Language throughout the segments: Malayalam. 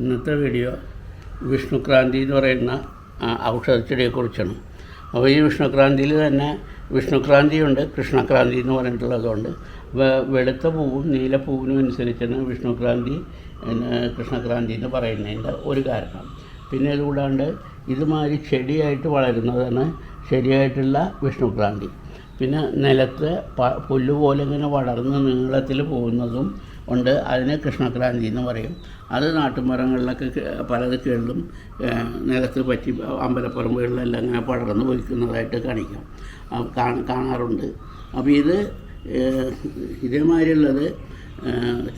ഇന്നത്തെ വീഡിയോ വിഷ്ണുക്രാന്തി എന്ന് പറയുന്ന ഔഷധച്ചെടിയെക്കുറിച്ചാണ്. അപ്പോൾ ഈ വിഷ്ണുക്രാന്തിയിൽ തന്നെ വിഷ്ണുക്രാന്തിയുണ്ട് കൃഷ്ണക്രാന്തി എന്ന് പറഞ്ഞിട്ടുള്ളതുകൊണ്ട് വെളുത്ത പൂവും നീല പൂവിനും അനുസരിച്ചാണ് വിഷ്ണുക്രാന്തി കൃഷ്ണക്രാന്തി എന്ന് പറയുന്നതിന്റെ ഒരു കാരണം. പിന്നെ ഇതുകൂടാണ്ട് ഇതുമാതിരി ചെടിയായിട്ട് വളരുന്നതാണ് ശരിയായിട്ടുള്ള വിഷ്ണുക്രാന്തി. പിന്നെ നിലത്ത് പ പുല്ലുപോലെ ഇങ്ങനെ വളർന്ന് നീളത്തിൽ പോകുന്നതും ഉണ്ട്. അതിന് കൃഷ്ണക്രാന്തി എന്ന് പറയും. അത് നാട്ടുമരങ്ങളിലൊക്കെ പലത് കീഴിലും നിലത്ത് പറ്റി അമ്പലപ്പറമ്പുകളിലെല്ലാം ഇങ്ങനെ പടർന്നു പോയിക്കുന്നതായിട്ട് കാണിക്കാം. കാണാറുണ്ട്. അപ്പോൾ ഇത് ഇതേമാതിരിയുള്ളത്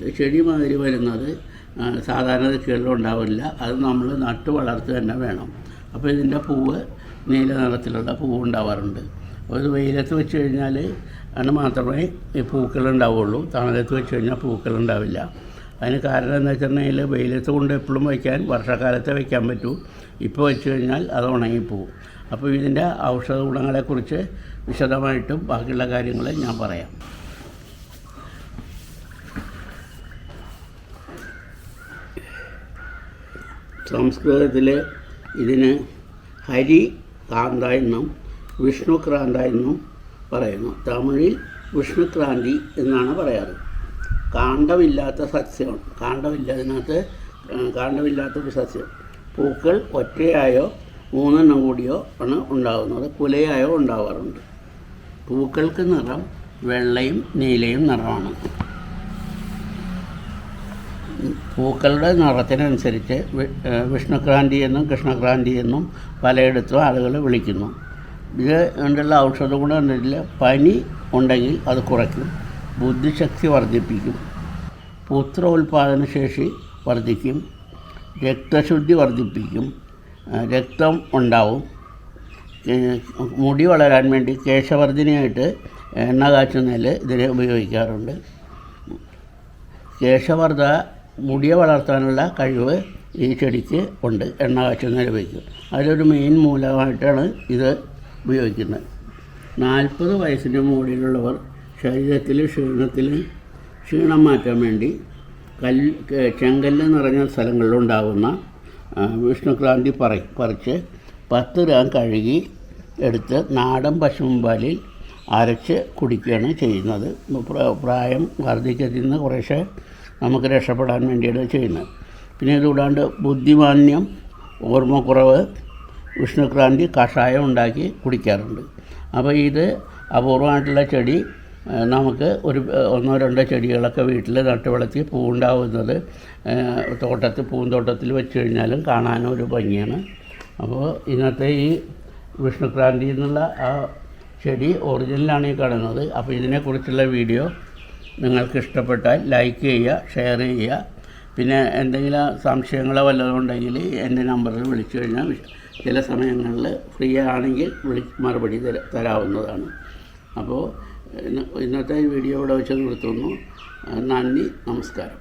ചെടിമാതിരി ചെടി മാതിരി വരുന്നത് സാധാരണ കീഴിലും ഉണ്ടാവില്ല. അത് നമ്മൾ നട്ട് വളർത്തു തന്നെ വേണം. അപ്പോൾ ഇതിന്റെ പൂവ് നീല നിറത്തിലുള്ള പൂവ് ഉണ്ടാവാറുണ്ട് ഇത് വെയിലത്ത് വെച്ച് കഴിഞ്ഞാൽ അതിന് മാത്രമേ ഈ പൂക്കൾ ഉണ്ടാവുള്ളൂ. തണലത്ത് വെച്ച് കഴിഞ്ഞാൽ പൂക്കൾ ഉണ്ടാവില്ല. അതിന് കാരണം എന്ന് വെച്ചിട്ടുണ്ടെങ്കിൽ വെയിലത്ത് കൊണ്ട് എപ്പോഴും വയ്ക്കാൻ വർഷക്കാലത്തെ വയ്ക്കാൻ പറ്റൂ. ഇപ്പോൾ വെച്ച് കഴിഞ്ഞാൽ അത് ഉണങ്ങിപ്പോവും. അപ്പോൾ ഇതിന്റെ ഔഷധ ഗുണങ്ങളെക്കുറിച്ച് വിശദമായിട്ടും ബാക്കിയുള്ള കാര്യങ്ങൾ ഞാൻ പറയാം. സംസ്കൃതത്തിൽ ഇതിന് ഹരി കാന്ത എന്നും വിഷ്ണു ക്രാന്ത എന്നും പറയുന്നു. തമിഴിൽ വിഷ്ണുക്രാന്തി എന്നാണ് പറയാറ്. കാണ്ഡമില്ലാത്ത സസ്യമാണ് കാണ്ഡമില്ല അതിനകത്ത് കാണ്ഡമില്ലാത്തൊരു സസ്യം. പൂക്കൾ ഒറ്റയായോ മൂന്നെണ്ണം കൂടിയോ ആണ് ഉണ്ടാകുന്നത്. കുലയായോ ഉണ്ടാവാറുണ്ട്. പൂക്കൾക്ക് നിറം വെള്ളയും നീലയും നിറമാണ്. പൂക്കളുടെ നിറത്തിനനുസരിച്ച് വിഷ്ണുക്രാന്തി എന്നും കൃഷ്ണക്രാന്തി എന്നും പലയിടത്തും ആളുകൾ വിളിക്കുന്നു. ഇത് കൊണ്ടുള്ള ഔഷധ ഗുണം എന്നതിൽ പനി ഉണ്ടെങ്കിൽ അത് കുറയ്ക്കും. ബുദ്ധിശക്തി വർദ്ധിപ്പിക്കും. പുത്രോൽപാദന ശേഷി വർദ്ധിക്കും. രക്തശുദ്ധി വർദ്ധിപ്പിക്കും. രക്തം ഉണ്ടാവും. മുടി വളരാൻ വേണ്ടി കേശവർദ്ധിനിയായിട്ട് എണ്ണ കാച്ചുന്നതിൽ ഇതിനെ ഉപയോഗിക്കാറുണ്ട്. കേശവർദ്ധ മുടിയെ വളർത്താനുള്ള കഴിവ് ഈ ചെടിക്ക് ഉണ്ട്. എണ്ണ കാച്ചുന്നതിൽ ഉപയോഗിക്കും. അതിലൊരു മെയിൻ മൂലമായിട്ടാണ് ഇത് ഉപയോഗിക്കുന്നത്. നാൽപ്പത് വയസ്സിന് മുകളിലുള്ളവർ ശരീരത്തിൽ ക്ഷീണത്തിൽ ക്ഷീണം മാറ്റാൻ വേണ്ടി കല്ല് ചെങ്കല്ല് നിറഞ്ഞ സ്ഥലങ്ങളിലുണ്ടാകുന്ന വിഷ്ണുക്രാന്തി പറ പറിച്ച് പത്ത് ഗ്രാം കഴുകി എടുത്ത് നാടൻ പശുമ്പാലിൽ അരച്ച് കുടിക്കുകയാണ് ചെയ്യുന്നത്. പ്ര- പ്രായം വർദ്ധിക്കത്തിൽ നിന്ന് കുറേശ്ശെ നമുക്ക് രക്ഷപ്പെടാൻ വേണ്ടിയാണ് ചെയ്യുന്നത്. പിന്നെ ഇതുകൂടാണ്ട് ബുദ്ധിമാന്യം ഓർമ്മക്കുറവ് വിഷ്ണുക്രാന്തി കഷായം ഉണ്ടാക്കി കുടിക്കാറുണ്ട്. അപ്പോൾ ഇത് അപൂർവമായിട്ടുള്ള ചെടി നമുക്ക് ഒരു ഒന്നോ രണ്ടോ ചെടികളൊക്കെ വീട്ടിൽ നട്ടുവളർത്തി പൂവുണ്ടാവുന്നത് തോട്ടത്തിൽ പൂന്തോട്ടത്തിൽ വെച്ച് കഴിഞ്ഞാലും കാണാനും ഒരു ഭംഗിയാണ്. അപ്പോൾ ഇന്നത്തെ ഈ വിഷ്ണുക്രാന്തി എന്നുള്ള ആ ചെടി ഒറിജിനലാണ് ഈ കാണുന്നത്. അപ്പോൾ ഇതിനെക്കുറിച്ചുള്ള വീഡിയോ നിങ്ങൾക്ക് ഇഷ്ടപ്പെട്ടാൽ ലൈക്ക് ചെയ്യുക ഷെയർ ചെയ്യുക. പിന്നെ എന്തെങ്കിലും സംശയങ്ങളോ വല്ലതും ഉണ്ടെങ്കിൽ എന്റെ നമ്പറിൽ വിളിച്ചു കഴിഞ്ഞാൽ ചില സമയങ്ങളിൽ ഫ്രീ ആണെങ്കിൽ വിളി മറുപടി തര തരാവുന്നതാണ്. അപ്പോൾ ഇന്നത്തെ വീഡിയോ ഇവിടെ വെച്ച് നിർത്തുന്നു. നന്ദി നമസ്കാരം.